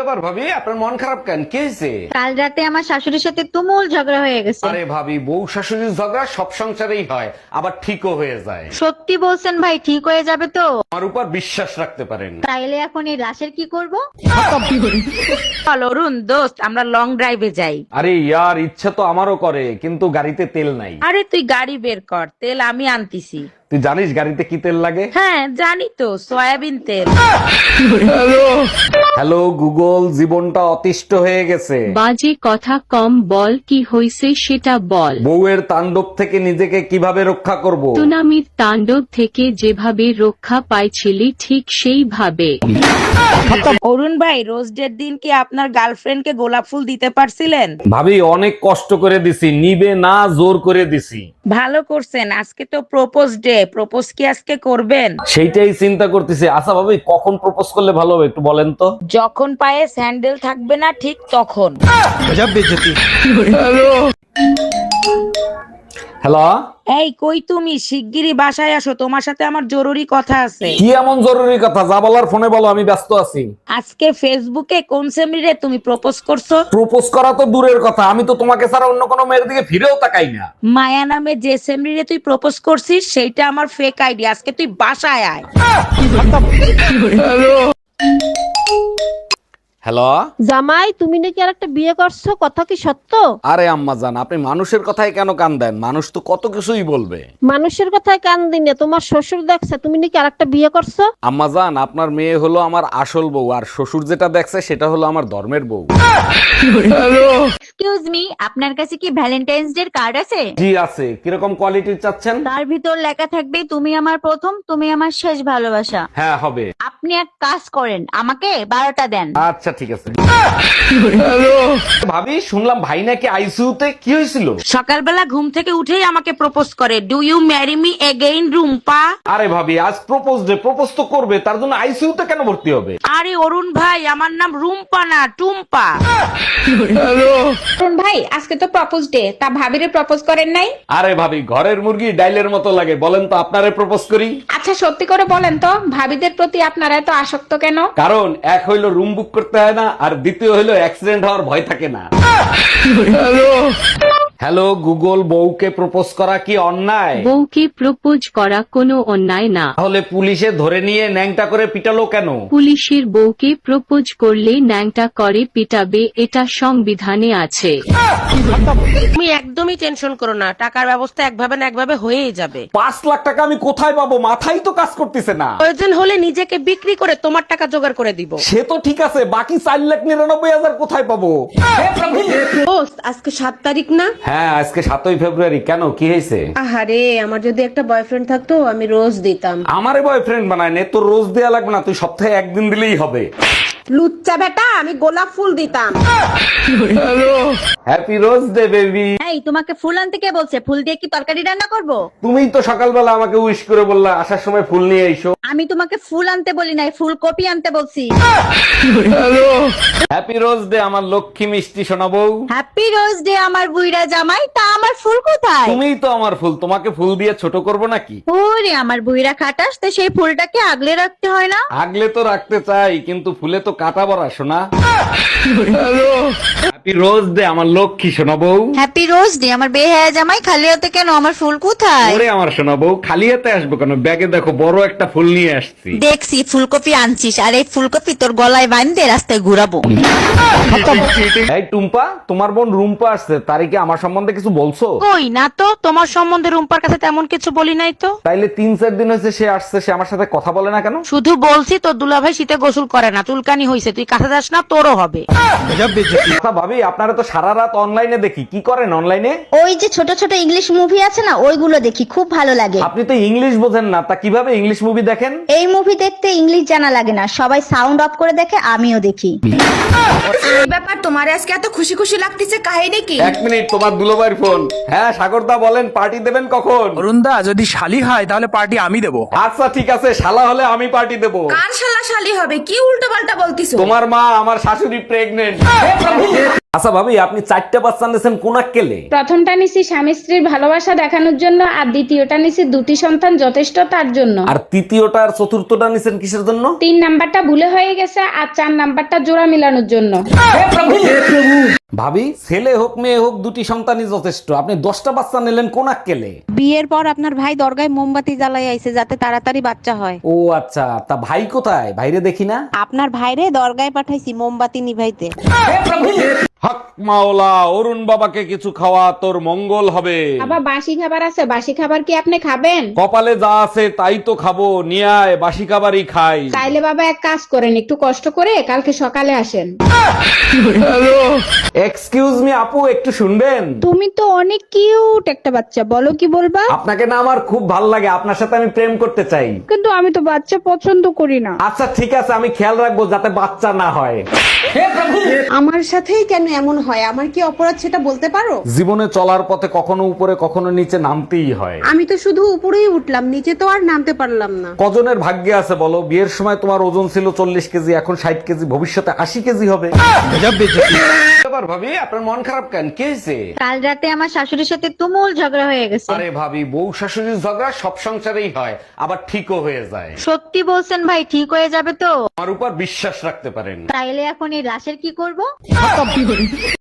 ব্যাপার ভাবি আপনার মন খারাপ কেন? কে হয়েছে? কাল রাতে আমার শাশুড়ির সাথে তুমুল ঝগড়া হয়ে গেছে। আরে ভাবি বউ শাশুড়ির ঝগড়া সব সংসারেই হয় আবার ঠিকও হয়ে যায়। সত্যি বলছেন ভাই ঠিক হয়ে যাবে তো? আমার উপর বিশ্বাস রাখতে পারেন। তাইলে এখন এই লাশের কি করব? চল অরুণ দোস্ত আমরা লং ড্রাইভে যাই। আরে ইয়ার ইচ্ছে তো আমারও করে কিন্তু গাড়িতে তেল নাই। আরে তুই গাড়ি বের কর তেল আমি আনতিছি। তুই জানিস গাড়িতে কি তেল লাগে? হ্যাঁ জানি তো সয়াবিন তেল। হ্যালো গুগল জীবনটা অতিষ্ঠ হয়ে গেছে। বাজে কথা কম বল কি হইছে সেটা বল। বউয়ের তাণ্ডব থেকে নিজেকে কীভাবে রক্ষা করব? সুনামির তাণ্ডব থেকে যেভাবে রক্ষা পাইছিলি ঠিক সেইভাবে। অরুণ ভাই রোজ ডের দিন কি আপনার গার্লফ্রেন্ডকে গোলাপ ফুল দিতে পারছিলেন? ভাবি অনেক কষ্ট করে দিছি নিবে না জোর করে দিছি। ভালো করছেন আজকে তো প্রপোজ ডে। প্রপোজ কি আজকে করবেন? সেইটাই চিন্তা করতেছি। আচ্ছা ভাবি কখন প্রপোজ করলে ভালো হবে একটু বলেন তো? যখন পায়ে স্যান্ডেল থাকবে না ঠিক তখন। হ্যালো এই কই তুমি? শিগগিরই বাসায় আসো তোমার সাথে আমার জরুরি কথা আছে। কি এমন জরুরি কথা? যা বলার ফোনে বলো আমি ব্যস্ত আছি। আজকে ফেসবুকে কোন সেমিরে তুমি প্রপোজ করছ? প্রপোজ করা তো দূরের কথা আমি তো তোমাকে ছাড়া অন্য কোনো মেয়ের দিকে ফিরেও তাকাই না। মায়া নামে যে সেমরিরে তুই প্রপোজ করছিস সেইটা আমার ফেক আইডি আজকে তুই বাসায় আয়। হ্যালো জামাই তুমি নাকি আর একটা বিয়ে করছ? কথা কি সত্য? আরে আম্মা জান আপনি মানুষের কথায় কেন কান দেন মানুষ তো কত কিছুই বলবে। মানুষের কথায় কান দিনে তোমার শ্বশুর দেখছে তুমি নাকি আর একটা বিয়ে করছ? আম্মা জান আপনার মেয়ে হলো আমার আসল বউ আর শ্বশুর যেটা দেখছে সেটা হলো আমার ধর্মের বউ। এক্সকিউজ মি আপনার কাছে কি ভ্যালেন্টাইন্স ডে কার্ড আছে? জি আছে। কীরকম কোয়ালিটির চাচ্ছেন? তার ভিতর লেখা থাকবে তুমি আমার প্রথম তুমি আমার শেষ ভালোবাসা। হ্যাঁ হবে। আপনি এক কাজ করেন আমাকে বারোটা দেন। আচ্ছা ঠিক আছে। ভাবি শুনলাম ভাই নাকি আইসিউতে কি হয়েছিল? সকালবেলা ঘুম থেকে উঠেই আমাকে প্রপোজ করে do you marry me again Rumpa? আরে ভাবি আজ প্রপোজ ডে প্রপোজ তো করবে তার জন্য আইসিইউতে কেন ভর্তি হবে? আরে অরুণ ভাই আমার নাম রুম্পা না টুম্পা। অরুণ ভাই আজকে তো প্রপোজ ডে তা ভাবিরে প্রপোজ করেন নাই? আরে ভাবি ঘরের মুরগি ডাইলের মতো লাগে বলেন তো আপনারে প্রপোজ করি। আচ্ছা সত্যি করে বলেন তো ভাবিদের প্রতি আপনারা এত আসক্ত কেন? কারণ এক হইল রুম বুক করতে হয় না আর দ্বিতীয় হলো অ্যাক্সিডেন্ট হওয়ার ভয় থাকে না। হ্যালো গুগল বউকে প্রপোজ করা কি অন্যায়? বউকে প্রপোজ করা কোনো অন্যায় না। তাহলে পুলিশে ধরে নিয়ে ন্যাংটা করে পিটালো কেন? পুলিশের বউকে প্রপোজ করলে ন্যাংটা করে পিটাবে এটা সংবিধানে আছে। তুমি একদমই টেনশন করো না টাকার ব্যবস্থা একভাবে না একভাবে হয়েই যাবে। পাঁচ লাখ টাকা আমি কোথায় পাবো? মাথাই তো কাজ করতেছে না। প্রয়োজন হলে নিজেকে বিক্রি করে তোমার টাকা জোগাড় করে দিব। সে তো ঠিক আছে বাকি চার লাখ নিরানব্বই হাজার কোথায় পাবো? আজকে সাত তারিখ না? হ্যাঁ আজকে সাতই ফেব্রুয়ারি। কেন? কি হয়েছে? আহারে আমার যদি একটা বয়ফ্রেন্ড থাকতো আমি রোজ দিতাম। আমারে বয়ফ্রেন্ড বানায় নে তোর রোজ দেওয়া লাগবে না তুই সপ্তাহে একদিন দিলেই হবে। লুচ্চা বেটা আমি গোলাপ ফুল দিতাম। হ্যাপি রোজ ডে বেবি এই তোমাকে ফুল আনতে কে বলছে? ফুল দিয়ে কি তরকারি রান্না করব? তুমিই তো সকালবেলা আমাকে উইশ করে বললা আসার সময় ফুল নিয়ে এসো। আমি তোমাকে ফুল আনতে বলি নাই ফুলকপি আনতে বলছি। হ্যাপি রোজ ডে আমার লক্ষ্মী মিষ্টি শোনাবো হ্যাপি রোজ ডে আমার বুইরা জামাই তা আমার ফুল কোথায়? তুমিই তো আমার ফুল তোমাকে ফুল দিয়ে ছোট করব নাকি? ওরে আমার বুইরা খাটাস তো সেই ফুলটাকে আগলে রাখতে হয় না? আগলে তো রাখতে চাই কিন্তু ফুলে তো কাটা বড়া শোনা হ্যাপি রোজ ডে আমার লক্ষ্মী শোনাবো হ্যাপি রোজ ডে আমার বেহায়া জামাই খালি হাতে কেন? আমার ফুল কোথায়? ওরে আমার শোনাবো খালি হাতে আসব কেন? ব্যাগে দেখো বড় একটা ফুল নিয়ে আসছি। দেখছি ফুলকপি আনছিস আর এই ফুলকপি তোর গলায় বাঁধতে রাস্তায় ঘুরাবো। এই টুম্পা তোমার বোন রুম্পা আসছে তারে কি আমার সম্বন্ধে কিছু বলছো? কই না তো তোমার সম্বন্ধে রুম্পার কাছে তেমন কিছু বলি নাই তো। তাইলে তিন চার দিন হয়েছে সে আসছে সে আমার সাথে কথা বলে না কেন? শুধু বলছি তোর দুলাভাই শীতে গোসল করে না চুলকানি হয়েছে তুই কাছে যাস না তোরও হবে। ভাবি আপনারা তো সারা রাত অনলাইনে দেখি। কি করেন অনলাইনে ওই যে ছোট ছোট ইংলিশ মুভি আছে না ওইগুলো দেখি খুব ভালো লাগে। আপনি তো ইংলিশ বোঝেন না তা কীভাবে ইংলিশ মুভি দেখেন? এই মুভি দেখতে ইংলিশ জানা লাগে না সবাই সাউন্ড অফ করে দেখে আমিও দেখি। ব্যাপার তোমার আজকে এত খুশি খুশি লাগতেছে কাহিনী কি? এক মিনিট তোমার ফোন হ্যাঁ সাগরদা বলেন পার্টি দেবেন কখন? অরুণদা যদি শালি হয় তাহলে পার্টি আমি দেবো। আচ্ছা ঠিক আছে শালা হলে আমি পার্টি দেব। কার শালা শালি হবে? কি উল্টো পাল্টা বলতিছো? তোমার মা আমার শাশুড়ি প্রেগনেন্ট আচ্ছা ভাবি আপনি চারটা বাচ্চা নিয়েছেন কোন কেলে? প্রথমটা নিছি স্বামী স্ত্রীর ভালোবাসা দেখানোর জন্য আর দ্বিতীয়টা নিছি দুটি সন্তান যথেষ্ট তার জন্য। আর তৃতীয়টা আর চতুর্থটা নিছেন কিসের জন্য? তিন নাম্বারটা ভুলে হয়ে গেছে আর চার নাম্বারটা জোড়া মেলানোর জন্য। ভাবি ছেলে হোক মেয়ে হোক দুটি সন্তানই যথেষ্ট। আপনি দশটা বাচ্চা নিলেন কোন কেলে বিয়ের পর আপনার ভাই দরগায় মোমবাতি জ্বালাই আইছে যাতে তাড়াতাড়ি বাচ্চা হয়। ও আচ্ছা তা ভাই কোথায়? ভাইরে দেখি না? আপনার ভাইরে দরগায় পাঠাইছি মোমবাতি নিভাইতে। হক মাওলা অরুণ বাবাকে কিছু খাওয়া তোর মঙ্গল হবে। বাবা বাসি খাবার আছে বাসি খাবার কি আপনি খাবেন? কপালে যা আছে তাই তো খাব নিয়ে আয় বাসি খাবারই খাই। তাইলে বাবা এক কাজ করেন একটু কষ্ট করে কালকে সকালে আসেন। এক্সকিউজ মি আপু একটু শুনবেন? তুমি তো অনেক কিউট একটা বাচ্চা বলো কি বলবা? আপনাকে না আমার খুব ভালো লাগে আপনার সাথে আমি প্রেম করতে চাই। কিন্তু আমি তো বাচ্চা পছন্দ করি না। আচ্ছা ঠিক আছে আমি খেয়াল রাখব যাতে বাচ্চা না হয়। আমার সাথেই কেন এমন হয়? আমার কি অপরাধ সেটা বলতে পারো? জীবনে চলার পথে কখনো উপরে কখনো নিচে নামতেই হয়। আমি তো শুধু উপরেই উঠলাম নিচে তো আর নামতে পারলাম না। কজনের ভাগ্যে আছে বলো? বিয়ের সময় তোমার ওজন ছিল চল্লিশ কেজি এখন ষাট কেজি ভবিষ্যতে আশি কেজি হবে। এবার ভাবি আপনার মন খারাপ কেন? কি হয়েছে? কাল রাতে আমার শাশুড়ির সাথে তুমুল ঝগড়া হয়ে গেছে। আরে ভাবি বউ শাশুড়ির ঝগড়া সব সংসারেই হয় আবার ঠিকও হয়ে যায়। সত্যি বলছেন ভাই ঠিক হয়ে যাবে তো? আমার উপর বিশ্বাস রাখতে পারেন। তাইলে এখন এই লাশের কি করব?